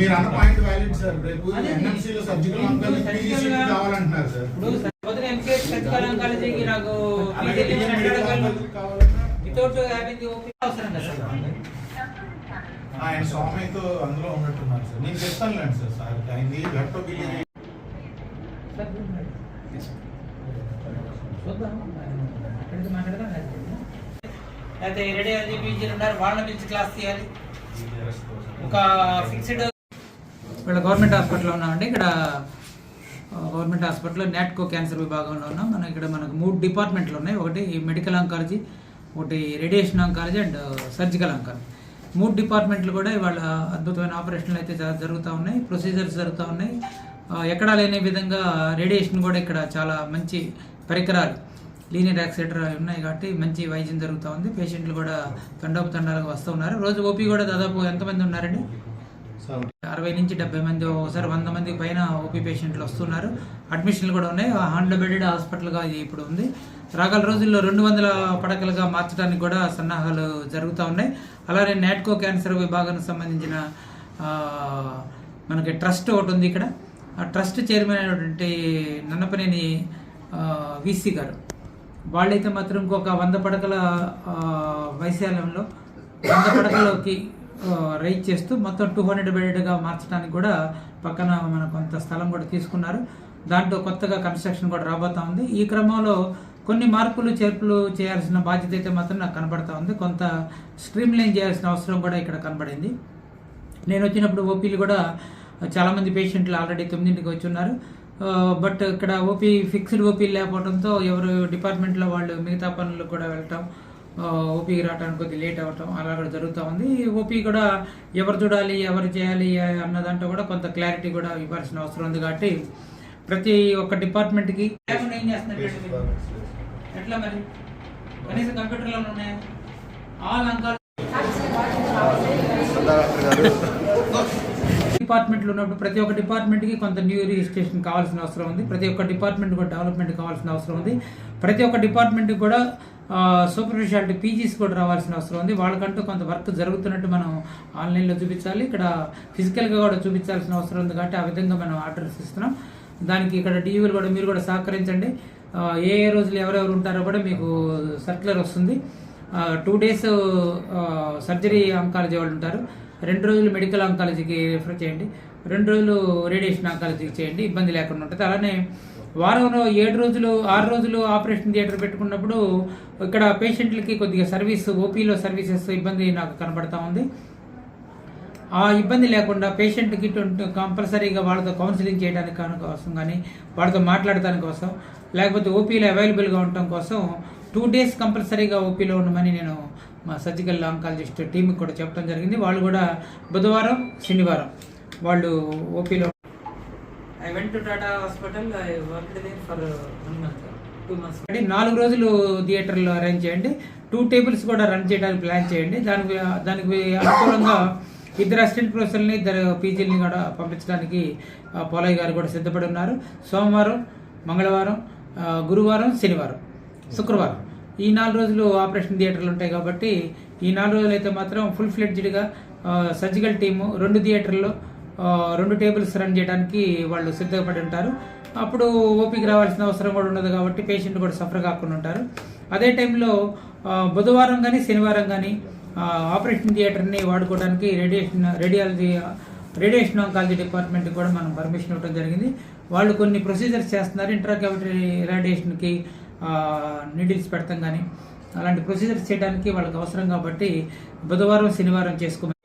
మీరు అన్న point valid sir రేపు అదే. ఎన్ఎంసీ లో సర్జికల్ అంకాలజీ పీజీసీ కావాలంటున్నారు సార్ ఇప్పుడు పొద్దున ఎంసీహెచ్ సర్జికల్ అంకాలజీకి నాకు వితౌట్ హ్యావింగ్ ఓపీ అవసరం కదా సార్ ఆయన స్వామితో అందులో ఉన్నట్టున్నారు సార్ నేను చెప్తానులేండి సార్ సార్ అయింది గట్టో అయితే రేడియాలజీ పీజీలు ఉన్నారు వాళ్ళని పిలిచి క్లాస్ తీయాలి. ఒక ఫిక్స్డ్ ఇక్కడ గవర్నమెంట్ హాస్పిటల్లో ఉన్నామండి. ఇక్కడ గవర్నమెంట్ హాస్పిటల్లో నాట్కో క్యాన్సర్ విభాగంలో ఉన్నాం. మనం ఇక్కడ మనకు మూడు డిపార్ట్మెంట్లు ఉన్నాయి. ఒకటి మెడికల్ ఆంకాలజీ ఒకటి radiation oncology and surgical oncology. మూడు డిపార్ట్మెంట్లు కూడా ఇవాళ అద్భుతమైన ఆపరేషన్లు అయితే జరుగుతూ ఉన్నాయి. ప్రొసీజర్స్ జరుగుతూ ఉన్నాయి. ఎక్కడా లేని విధంగా రేడియేషన్ కూడా ఇక్కడ చాలా మంచి పరికరాలు లీనియర్ యాక్సిడర్ ఉన్నాయి కాబట్టి మంచి వైద్యం జరుగుతూ ఉంది. పేషెంట్లు కూడా తండోపు తండాలకు వస్తూ ఉన్నారు. రోజు ఓపీ కూడా దాదాపు ఎంతమంది ఉన్నారండి? అరవై నుంచి డెబ్బై మంది ఒకసారి వంద మంది పైన ఓపీ పేషెంట్లు వస్తున్నారు. అడ్మిషన్లు కూడా ఉన్నాయి. హ్యాండ్లో బెడెడ్ హాస్పిటల్గా ఇది ఇప్పుడు ఉంది. రాగల రోజుల్లో రెండు వందల పడకలుగా మార్చడానికి కూడా సన్నాహాలు జరుగుతూ ఉన్నాయి. అలానే నాట్కో క్యాన్సర్ విభాగానికి సంబంధించిన మనకి ట్రస్ట్ ఒకటి ఉంది ఇక్కడ. ఆ ట్రస్ట్ చైర్మన్ అయినటువంటి నన్నపనేని వీసీ గారు. వాళ్ళైతే మాత్రం ఇంకొక వంద పడకల వైశాల్యంలో వంద పడకలోకి రైట్ చేస్తూ మొత్తం టూ హండ్రెడ్ బెడెడ్గా మార్చడానికి కూడా పక్కన మన కొంత స్థలం కూడా తీసుకున్నారు. దాంట్లో కొత్తగా కన్స్ట్రక్షన్ కూడా రాబోతా ఉంది. ఈ క్రమంలో కొన్ని మార్పులు చేర్పులు చేయాల్సిన బాధ్యత అయితే మాత్రం నాకు కనబడతా ఉంది. కొంత స్ట్రీమ్ లైన్ చేయాల్సిన అవసరం కూడా ఇక్కడ కనబడింది. నేను వచ్చినప్పుడు ఓపీలు కూడా చాలామంది పేషెంట్లు ఆల్రెడీ తొమ్మిదింటికి వచ్చి ఉన్నారు. బట్ ఇక్కడ ఓపీ ఫిక్స్డ్ ఓపీ లేకపోవడంతో ఎవరు డిపార్ట్మెంట్లో వాళ్ళు మిగతా పనులు కూడా వెళ్ళటం ఓపీకి రావడానికి కొద్దిగా లేట్ అవ్వటం అలా కూడా జరుగుతూ ఉంది. ఓపీ కూడా ఎవరు చూడాలి ఎవరు చేయాలి అన్న దాంట్లో కూడా కొంత క్లారిటీ కూడా ఇవ్వాల్సిన అవసరం ఉంది కాబట్టి ప్రతి ఒక్క డిపార్ట్మెంట్కి ఏం చేస్తున్నారు? ఎట్లా మరి? కనీసం కంప్యూటర్లో ఉన్నాయా? ఆల్ అంకాలు డిపార్ట్మెంట్లు ఉన్నప్పుడు ప్రతి ఒక్క డిపార్ట్మెంట్కి కొంత న్యూ రిజిస్ట్రేషన్ కావాల్సిన అవసరం ఉంది. ప్రతి ఒక్క డిపార్ట్మెంట్ కూడా డెవలప్మెంట్ కావాల్సిన అవసరం ఉంది. ప్రతి ఒక్క డిపార్ట్మెంట్కి కూడా సూపర్ స్పెషాలిటీ పీజీస్ కూడా రావాల్సిన అవసరం ఉంది. వాళ్ళకంటూ కొంత వర్క్ జరుగుతున్నట్టు మనం ఆన్లైన్లో చూపించాలి. ఇక్కడ ఫిజికల్గా కూడా చూపించాల్సిన అవసరం ఉంది కాబట్టి ఆ విధంగా మనం ఆర్డర్స్ ఇస్తున్నాం. దానికి ఇక్కడ డియూలు కూడా మీరు కూడా సహకరించండి. ఏ ఏ రోజులు ఎవరెవరు ఉంటారో కూడా మీకు సర్క్యులర్ వస్తుంది. టూ డేస్ సర్జరీ అంకాలజీ వాళ్ళు ఉంటారు. రెండు రోజులు మెడికల్ అంకాలజీకి రిఫర్ చేయండి. రెండు రోజులు రేడియేషన్ అంకాలజీకి చేయండి. ఇబ్బంది లేకుండా ఉంటుంది. అలానే వారంలో ఏడు రోజులు ఆరు రోజులు ఆపరేషన్ థియేటర్ పెట్టుకున్నప్పుడు ఇక్కడ పేషెంట్లకి కొద్దిగా సర్వీస్ ఓపీలో సర్వీసెస్ ఇబ్బంది నాకు కనబడతా ఉంది. ఆ ఇబ్బంది లేకుండా పేషెంట్కి కంపల్సరీగా వాళ్ళతో కౌన్సిలింగ్ చేయడానికి కోసం కానీ వాళ్ళతో మాట్లాడటానికి కోసం లేకపోతే ఓపీలో అవైలబుల్గా ఉండటం కోసం టూ డేస్ కంపల్సరీగా ఓపీలో ఉండమని నేను మా సర్జికల్ ఆంకాలజిస్ట్ టీంకి కూడా చెప్పడం జరిగింది. వాళ్ళు కూడా బుధవారం శనివారం వాళ్ళు ఓపీలో I went to Tata hospital I work there for one month two months అంటే నాలుగు రోజులు థియేటర్లో అరేంజ్ చేయండి. టూ టేబుల్స్ కూడా రన్ చేయడానికి ప్లాన్ చేయండి. దానికి దానికి అనుకూలంగా ఇద్దరు అసిస్టెంట్ ప్రొఫెసర్ని ఇద్దరు పీజీలని కూడా పంపించడానికి పోలయ్య గారు కూడా సిద్ధపడి ఉన్నారు. సోమవారం మంగళవారం గురువారం శనివారం శుక్రవారం. ఈ నాలుగు రోజులు ఆపరేషన్ థియేటర్లు ఉంటాయి కాబట్టి ఈ నాలుగు రోజులు అయితే మాత్రం ఫుల్ ఫ్లెడ్జ్డ్గా సర్జికల్ టీము రెండు థియేటర్లో రెండు టేబుల్స్ రన్ చేయడానికి వాళ్ళు సిద్ధపడి ఉంటారు. అప్పుడు ఓపిక రావాల్సిన అవసరం కూడా ఉండదు కాబట్టి పేషెంట్ కూడా సఫర్ కాకుండా ఉంటారు. అదే టైంలో బుధవారం కానీ శనివారం కానీ ఆపరేషన్ థియేటర్ని వాడుకోవడానికి radiation radiology radiation oncology department కూడా మనం పర్మిషన్ ఇవ్వడం జరిగింది. వాళ్ళు కొన్ని ప్రొసీజర్స్ చేస్తున్నారు. ఇంట్రాక్యావిటరీ రేడియేషన్కి నీడిల్స్ పెడతాం కానీ అలాంటి ప్రొసీజర్స్ చేయడానికి వాళ్ళకి అవసరం కాబట్టి బుధవారం శనివారం చేసుకోమని